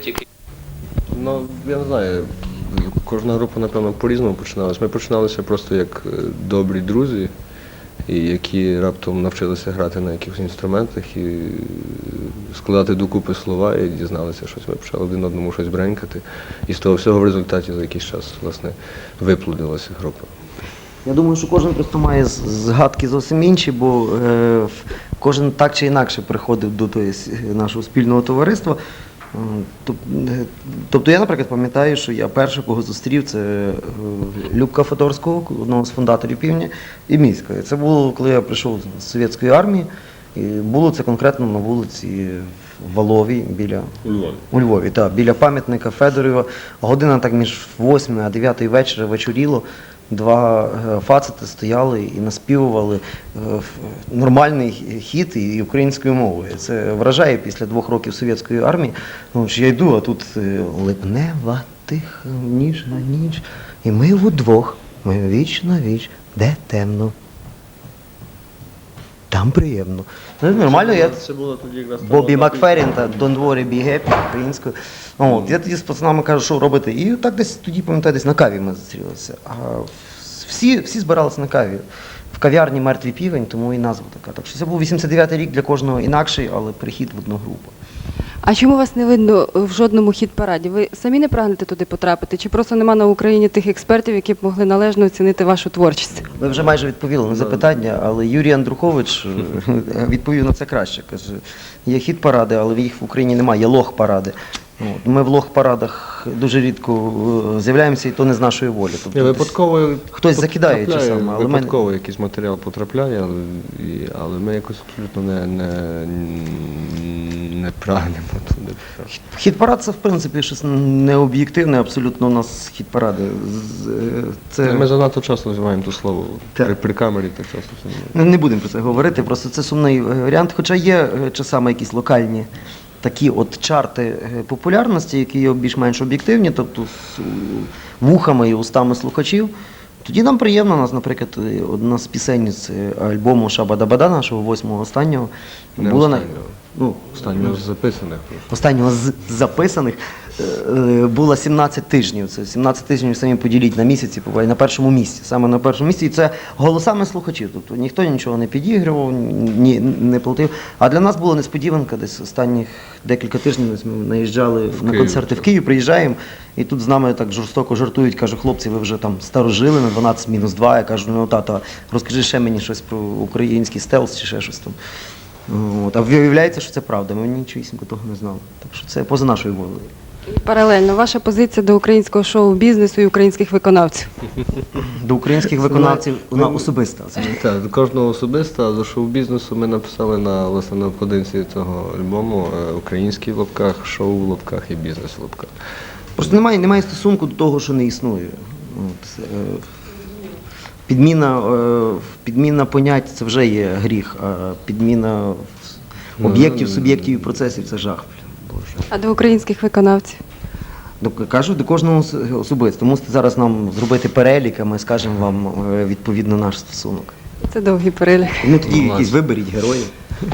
тільки Ну, я не знаю. Кожна група, напевно, по-різному починалась. Ми починалися просто як е, добрі друзі, які раптом навчилися грати на якихось інструментах і е, складати докупи слова і дізналися щось. Ми почали один одному щось бренькати. І з того всього в результаті за якийсь час власне виплодилася група. Я думаю, що кожен просто має згадки зовсім інші, бо е, кожен так чи інакше приходив до того нашого спільного товариства. Е, тоб- Тобто я, наприклад, пам'ятаю, що я перший, кого зустрів, це е, Любка Федорського, одного з фундаторів півдня, і міська. Це було, коли я прийшов з совєтської армії. І було це конкретно на вулиці Валовій біля У Львові. у Львові, так, біля пам'ятника Федорова. Година так між 8 а 9 вечора вечоріло. Два фацити стояли і наспівували е, нормальний хіт і українською мовою. Це вражає після двох років совєтської армії. Ну, що я йду, а тут е, липнева тиха ніжна ніч. І ми вдвох, ми віч на віч, де темно. Там приємно. Ну, нормально, я Це було тоді якраз Бобі Макферрін та Don't worry, be happy українською. От, я тоді з пацанами кажу, що робити. І так десь тоді, пам'ятаю, десь на каві ми зустрілися. А всі, всі збиралися на каві. В кав'ярні мертвий півень, тому і назва така. Так що це був 89-й рік для кожного інакший, але перехід в одну групу. А чому вас не видно в жодному хіт-параді? Ви самі не прагнете туди потрапити? Чи просто нема на Україні тих експертів, які б могли належно оцінити вашу творчість? Ви вже майже відповіли на запитання, але Юрій Андрухович е, відповів на це краще. Каже, є хіт паради, але їх в Україні немає, є лох паради. Ми в лох парадах дуже рідко е, з'являємося, і то не з нашої волі. Тобто Ні, випадково Хтось закидає потрапляє, часами, але ми- випадково якийсь матеріал потрапляє, але, але ми якось абсолютно не, не, не прагнемо туди. Хіт-парад це в принципі щось необ'єктивне, абсолютно у нас хіт-паради. Е, Це... Ми занадто часто вживаємо це слово. Так. При, при камері так часто не- Не будемо про це говорити, просто це сумний е, варіант. Хоча є е, часами якісь локальні такі от чарти популярності, які є більш-менш об'єктивні, тобто з вухами і устами слухачів. Тоді нам приємно, у нас, наприклад, одна з пісень з альбому Шабада-Бада, нашого восьмого останнього, була на останнього. Ну, Останнього з записаних. останнього з записаних е, е, було 17 тижнів. Це 17 тижнів самі поділіть на місяці, буває на першому місці. Саме на першому місці. І це голосами слухачів. Тобто ніхто нічого не підігрував, ні, не платив. А для нас була несподіванка десь останніх декілька тижнів. Ми наїжджали на Київ. концерти в Київ, приїжджаємо, і тут з нами так жорстоко жартують, кажуть, хлопці, ви вже там старожили на 12 мінус 2. Я кажу, ну тата, розкажи ще мені щось про український стелс чи ще щось там. От. А виявляється, що це правда. Ми нічогісінько того не знали. Так що це поза нашою волею. І паралельно, ваша позиція до українського шоу-бізнесу і українських виконавців. До українських виконавців вона особиста. Так, до кожного особисто, а до шоу-бізнесу ми написали на власне на обкладинці цього альбому е, український в лапках, шоу в лапках і бізнес в лапках. Просто немає, немає стосунку до того, що не існує. От, е, підміна, е, підміна понять це вже є гріх, а підміна об'єктів, суб'єктів і процесів це жах. А до українських виконавців? Кажу, до кожного особисто. Мусите зараз нам зробити перелік, а ми скажемо вам е, відповідно наш стосунок. Це довгий перелік. Ну тоді якісь виберіть героїв.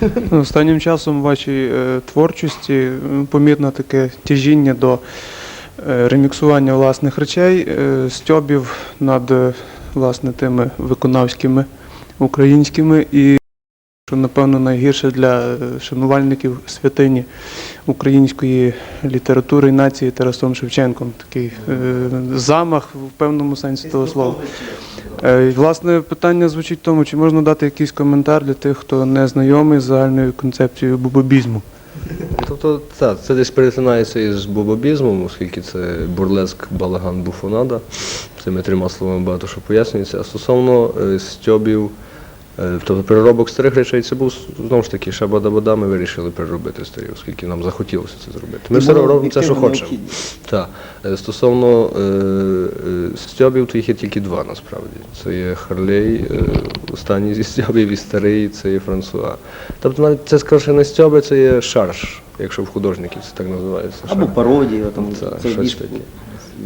Ну, Останнім часом в вашій е, творчості помітно таке тяжіння до реміксування власних речей, стьобів над власне тими виконавськими українськими і що напевно найгірше для е, шанувальників святині української літератури і нації Тарасом Шевченком. Такий е, замах в певному сенсі того слова. Е, Власне, питання звучить в тому, чи можна дати якийсь коментар для тих, хто не знайомий з загальною концепцією бубобізму. Тобто, так, це десь перетинається із бобобізмом, оскільки це бурлеск, балаган, буфонада. Цими трьома словами багато що пояснюється. А стосовно е, стьобів, тобто переробок старих речей, це був знову ж таки шабада-бада, ми вирішили переробити старі, оскільки нам захотілося це зробити. Ми все робимо це, що хочемо. Так. Е, Стосовно е, е, стьобів, то їх є тільки два насправді. Це є Харлей, е, останній зі стьобів, і старий, це є Франсуа. Тобто навіть це скоріше не стьоби, це є шарж, якщо в художників це так називається. Або пародія, там Так, це щось таке.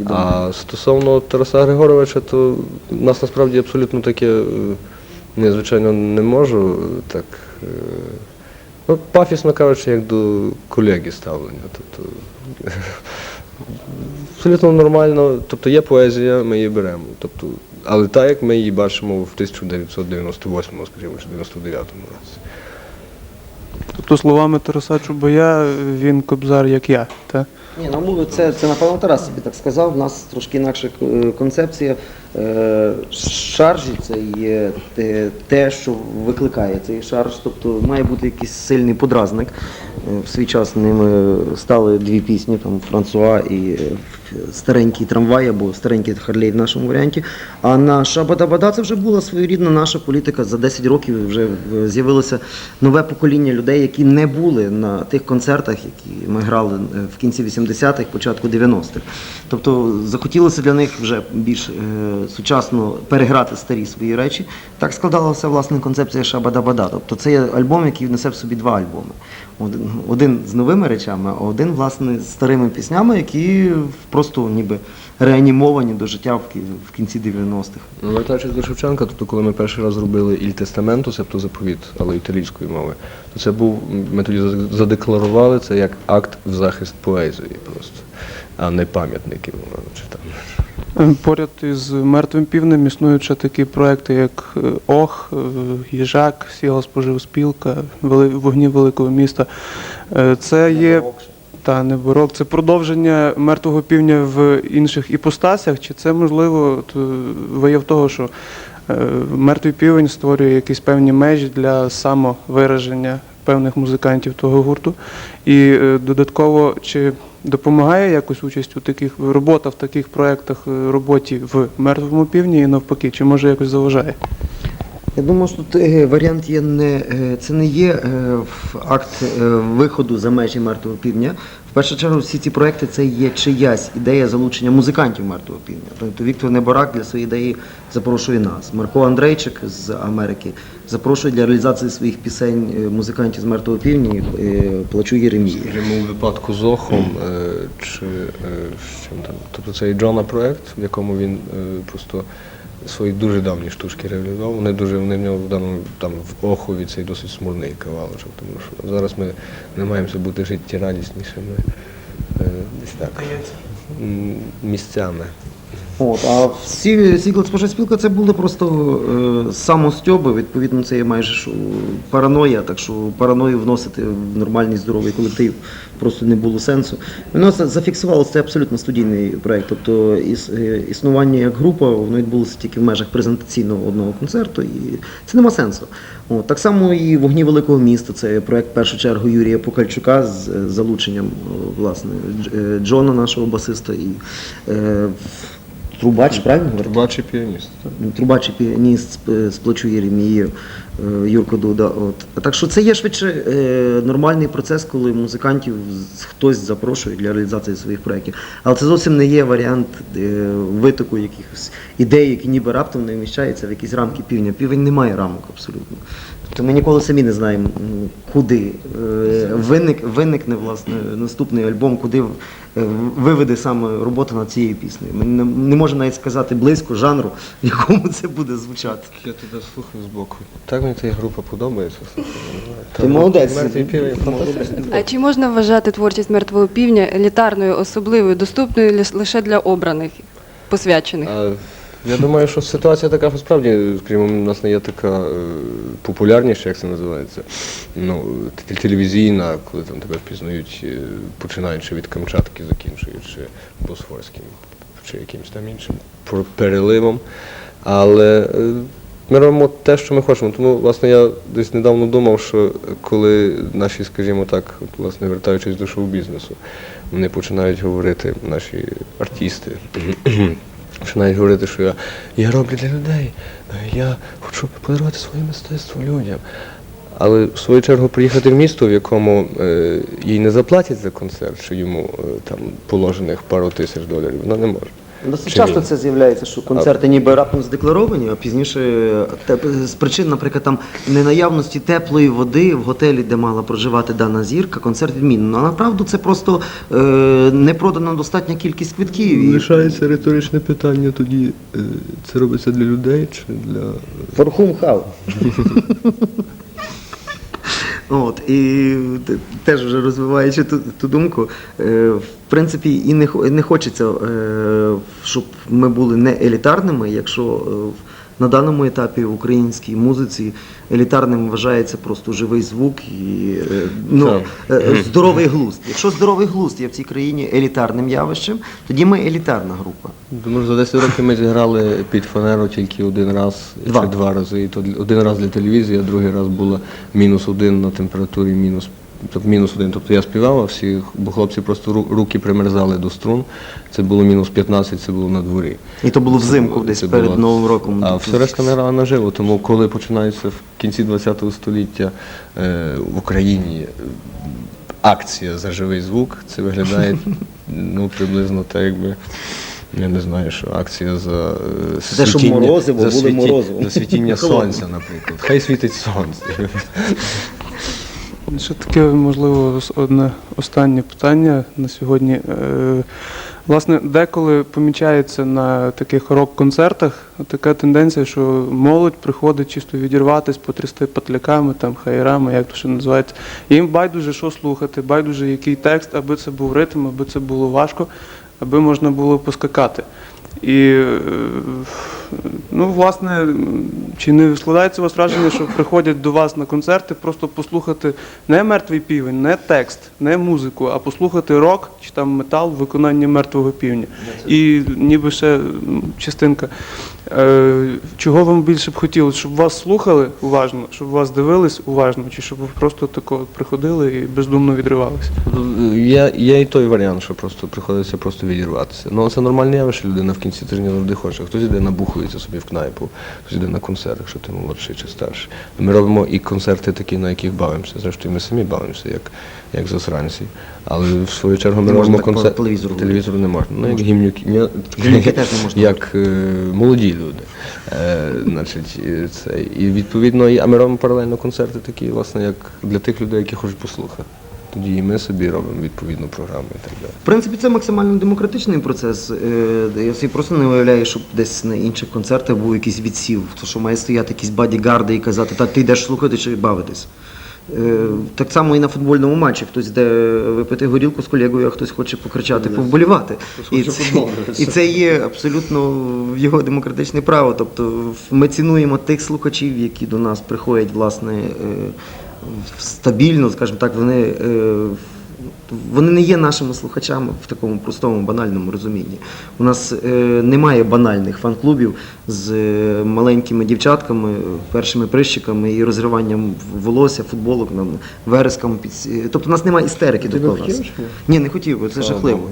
А стосовно Тараса Григоровича, то в нас насправді абсолютно таке, ну, звичайно не можу так е, Ну, пафісно кажучи, як до колеги ставлення. Тобто, абсолютно нормально. Тобто є поезія, ми її беремо. Тобто, але так, як ми її бачимо в 1998, скажімо, чи 99 році. Тобто, словами Тараса Чубая, він кобзар, як я. Та? Ні, ну це, це напевно Тарас собі так сказав. У нас трошки інакша е, концепція. Е, Шаржі це є те, що викликає цей шарж. Тобто має бути якийсь сильний подразник. Е, В свій час ними стали дві пісні, там Франсуа і е, старенький трамвай або старенький Харлей в нашому варіанті. А на Шабада-Бада це вже була своєрідна наша політика. За 10 років вже з'явилося нове покоління людей, які не були на тих концертах, які ми грали в кінці 80-х, початку 90-х. Тобто захотілося для них вже більш сучасно переграти старі свої речі. Так складалася власне концепція Шабада-Бада. Тобто це є альбом, який несе в собі два альбоми. Один, один з новими речами, а один, власне, з старими піснями, які просто ніби реанімовані до життя в кінці 90-х. Ну, Вертаючись до Шевченка, тобто коли ми перший раз зробили Іль Тестаменту, тобто заповіт, але італійської мови, то це був, ми тоді задекларували це як акт в захист поезії просто, а не пам'ятників. Чи там. Е, Поряд із мертвим півнем існують ще такі проекти, як е, Ох, е, Їжак, Сіла споживспілка, Вогні Великого міста. Це є та не барок, це продовження мертвого півня в інших іпостасях, чи це можливо вияв того, що мертвий півень створює якісь певні межі для самовираження певних музикантів того гурту. І додатково, чи допомагає якось участь у таких робота в таких проєктах е, роботі в мертвому півні і навпаки, чи може якось заважає? Я думаю, що тут е, варіант є не е, це не є акт виходу за межі мертвого півдня. В першу чергу, всі ці проекти це є чиясь ідея залучення музикантів мертвого півдня. Тобто Віктор Неборак для своєї ідеї запрошує нас. Марко Андрейчик з Америки запрошує для реалізації своїх пісень е, музикантів з мертвого півдня. е, Плачу Єремії. Скажімо, у випадку з Охом, е, чи з чим там. Тобто це і Джона проект, в якому він просто свої дуже давні штучки реалізував. Вони дуже вони в нього в даному там в Охові цей досить смурний кавалочок, тому що зараз ми намагаємося бути життєрадіснішими. Десь так. Місцями. От, а всі споживспілка це були просто е, самостьоби, відповідно, це є майже що, параноя, так що параною вносити в нормальний здоровий колектив просто не було сенсу. Воно зафіксувалося, це абсолютно студійний проєкт. Тобто іс, е, існування як група, воно відбулося тільки в межах презентаційного одного концерту, і це нема сенсу. От, так само і вогні великого міста. Це проєкт в першу чергу Юрія Покальчука з е, залученням власне е, Джона, нашого басиста, і е, Трубач, правильно? Трубач і піаніст. Трубач і піаніст з- з плачу е, Юрко Дуда. От. Так що це є швидше е, нормальний процес, коли музикантів хтось запрошує для реалізації своїх проєктів. Але це зовсім не є варіант е, витоку якихось ідей, які ніби раптом не вміщаються в якісь рамки півня. Півень не має рамок абсолютно. Тобто ми ніколи самі не знаємо, куди е, виник, виникне власне наступний альбом, куди е, виведе саме робота над цією піснею. Ми не, не можемо навіть сказати близько жанру, в якому це буде звучати. Я тебе слухаю збоку. Так мені ця група подобається. Ти молодець. А чи можна вважати творчість мертвого півня елітарною, особливою, доступною лиш- лише для обраних, посвячених? А, Я думаю, що ситуація така, що справді, скажімо, у нас не є така е, популярніша, як це називається, ну, т- телевізійна, коли там тебе впізнають, е, починаючи від Камчатки, закінчуючи Босфорським чи якимось там іншим пр- переливом. Але е, ми робимо те, що ми хочемо. Тому, власне, я десь недавно думав, що коли наші, скажімо так, от, власне, вертаючись до шоу-бізнесу, вони починають говорити, наші артисти, починають говорити, що я, я роблю для людей, е, я хочу подарувати своє мистецтво людям. Але в свою чергу приїхати в місто, в якому е, їй не заплатять за концерт, що йому е, там положених пару тисяч доларів, вона не може. Досить Чи часто ні? це з'являється, що концерти ніби раптом задекларовані, а пізніше теп- з причин, наприклад, там ненаявності теплої води в готелі, де мала проживати дана зірка, концерт відмінено. А направду це просто е, не продана достатня кількість квитків. І Лишається риторичне питання тоді, е, це робиться для людей чи для. Форхум хау. От, і теж вже розвиваючи ту, ту думку, е, в принципі, і не, не хочеться, е, щоб ми були не елітарними, якщо е, на даному етапі в українській музиці елітарним вважається просто живий звук і е, ну, е, здоровий глузд. Якщо здоровий глузд є в цій країні елітарним явищем, тоді ми елітарна група. Думаю, за 10 років ми зіграли під фанеру тільки один раз Два. чи два рази. І то один раз для телевізії, а другий раз було мінус один на температурі, мінус. Мінус один. Тобто я співав, а всі, бо хлопці просто руки примерзали до струн. Це було мінус 15, це було на дворі. І то було взимку, десь Це перед було- Новим роком. А все решта ми грали наживо. Тому коли починається в кінці ХХ століття е, в Україні е, акція за живий звук, це виглядає ну, приблизно так, якби. Я не знаю, що акція за е, Те, що морозиво, за, буде морозиво. за світіння сонця, наприклад. Хай світить сонце. Ще таке, можливо, одне останнє питання на сьогодні. Е, Власне, деколи помічається на таких рок-концертах така тенденція, що молодь приходить чисто відірватися, потрясти патляками, там, хайрами, як то ще називається. Їм байдуже, що слухати, байдуже, який текст, аби це був ритм, аби це було важко, аби можна було поскакати. І, е, ну, власне, чи не складається у вас враження, що приходять до вас на концерти просто послухати не мертвий півень, не текст, не музику, а послухати рок чи там метал в виконанні мертвого півня. І ніби ще частинка. Е, чого вам більше б хотілося? Щоб вас слухали уважно, щоб вас дивились уважно, чи щоб ви просто тако приходили і бездумно відривалися? Є, є і той варіант, що просто приходиться просто відірватися. Ну це нормальне явище, людина в кінці тижня завжди хоче. Хтось іде набухується собі в кнайпу, хтось іде на концерт, якщо ти молодший чи старший. Ми робимо і концерти такі, на яких бавимося. Зрештою, ми самі бавимося, як, як засранці. Але в свою чергу ми робимо концерт. телевізору Телевізору не можна. Ну, як гімнюки. Ні, Гімнюки теж не можна. Як е, молоді люди. Е, значить, і це. І відповідно, і- а ми робимо паралельно концерти такі, власне, як для тих людей, які хочуть послухати. Тоді і ми собі робимо відповідну програму і так далі. В принципі, це максимально демократичний процес. Е, Я собі просто не уявляю, щоб десь на інших концертах був якийсь відсів, то що має стояти якісь бадігарди і казати, та ти йдеш слухати чи бавитись. Е, Так само і на футбольному матчі. Хтось йде випити горілку з колегою, а хтось хоче покричати, повболівати. І це, і це є абсолютно його демократичне право. Тобто ми цінуємо тих слухачів, які до нас приходять, власне, е, стабільно, скажімо так, вони. Е, вони не є нашими слухачами в такому простому банальному розумінні. У нас е, немає банальних фан-клубів з е, маленькими дівчатками, першими прищиками і розриванням волосся, футболок, нам, вересками. Під... е, Тобто у нас немає істерики Ти такого. хотів, ні? Не хотів би, це жахливо.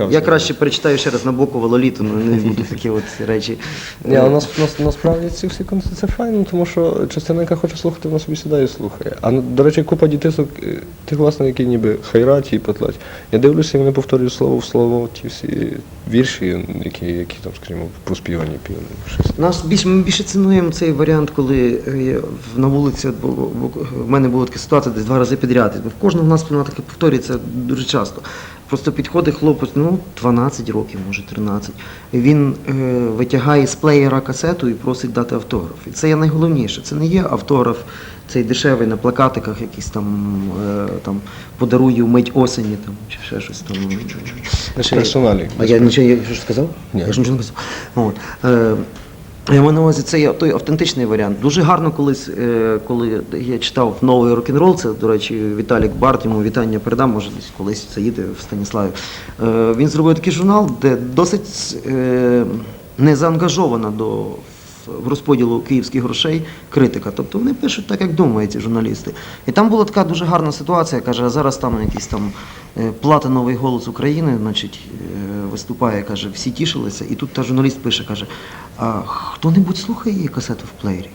Я Я краще перечитаю ще раз Набокова Лоліту, ну не буду такі от речі. Ні, але нас, нас, насправді ці всі концерти це файно, тому що частина, яка хоче слухати, вона собі сідає і слухає. А ну, до речі, купа дітисок, е, тих, власне, які ніби хайраті петлять. Я дивлюся, і вони повторюють слово в слово ті всі вірші, які, які там, скажімо, проспівані півні. Нас більш ми більше цінуємо цей варіант, коли е, на вулиці в мене була така ситуація десь два рази підряд. В кожного в нас вона таке повторюється дуже часто. Просто підходить хлопець, ну 12 років, може 13. Він е, витягає з плеєра касету і просить дати автограф. І це є найголовніше. Це не є автограф, цей дешевий на плакатиках, якийсь там, е, там подарую мить осені там, чи ще щось там. Персоналі. А я нічого я що сказав? Ні. Я ж нічого не казав. От. Е, я маю на увазі, це той автентичний варіант. Дуже гарно колись, е, коли я читав новий рок-н-рол, це, до речі, Віталік Барт, йому вітання передам, може десь колись це їде в Станіславі. Е, він зробив такий журнал, де досить е, не заангажована до в розподілу київських грошей критика. Тобто вони пишуть так, як думають ці журналісти. І там була така дуже гарна ситуація, каже, а зараз там якийсь там е, платиновий голос України, значить, е, виступає, каже, всі тішилися. І тут та журналіст пише, каже, а хто-небудь слухає її касету в плеєрі?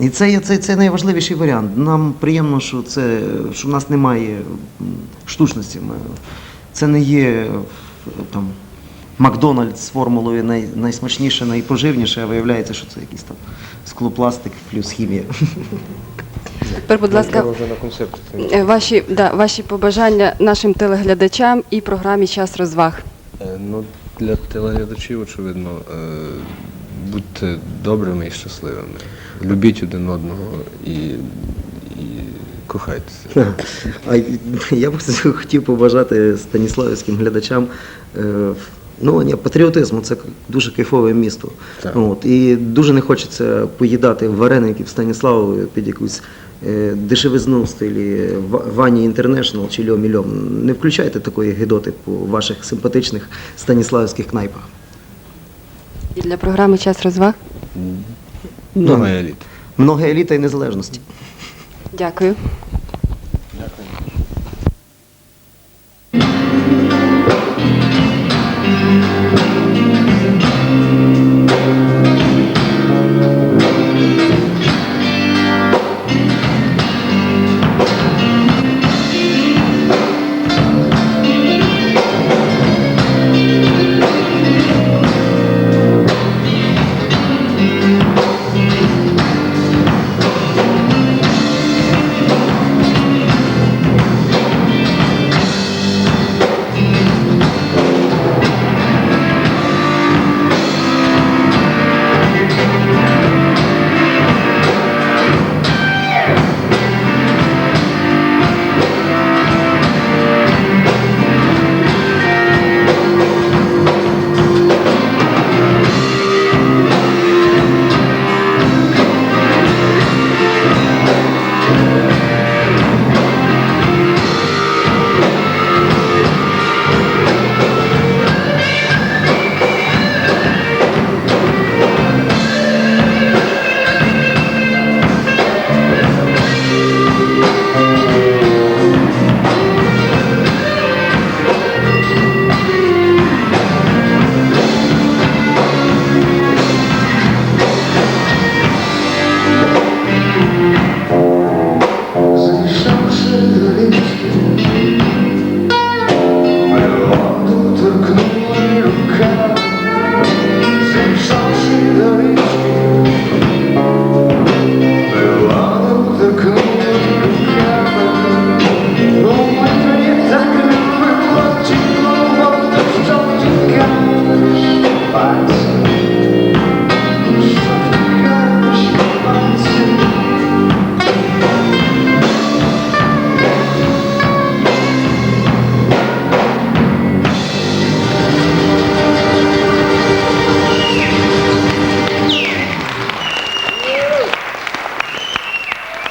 І це, це, це найважливіший варіант. Нам приємно, що, це, що в нас немає штучності. Це не є е, там, Макдональдс з формулою най, найсмачніше, найпоживніше, а виявляється, що це якийсь там склопластик плюс хімія. Тепер, будь ласка, вже на концерт. е, ваші, да, ваші побажання нашим телеглядачам і програмі Час розваг. Е, Ну, для телеглядачів, очевидно, е, будьте добрими і щасливими. Любіть один одного і, і кохайтеся. А я б хотів побажати станіславським глядачам. Ну, ні, патріотизму це дуже кайфове місто. Так. От, і дуже не хочеться поїдати вареників Станіславові під якусь е, дешевизну в стилі Ва- Вані Інтернешнл чи Льомі Льом. Не включайте такої гидоти по ваших симпатичних станіславських кнайпах. І для програми Час розваг. Много еліт. Много еліта і незалежності. Дякую.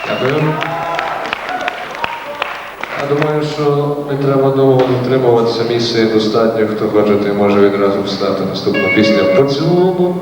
Дякую. Я думаю, що не треба довго дотримуватися місії достатньо. Хто хоче, той може відразу встати. Наступна пісня поцілунок.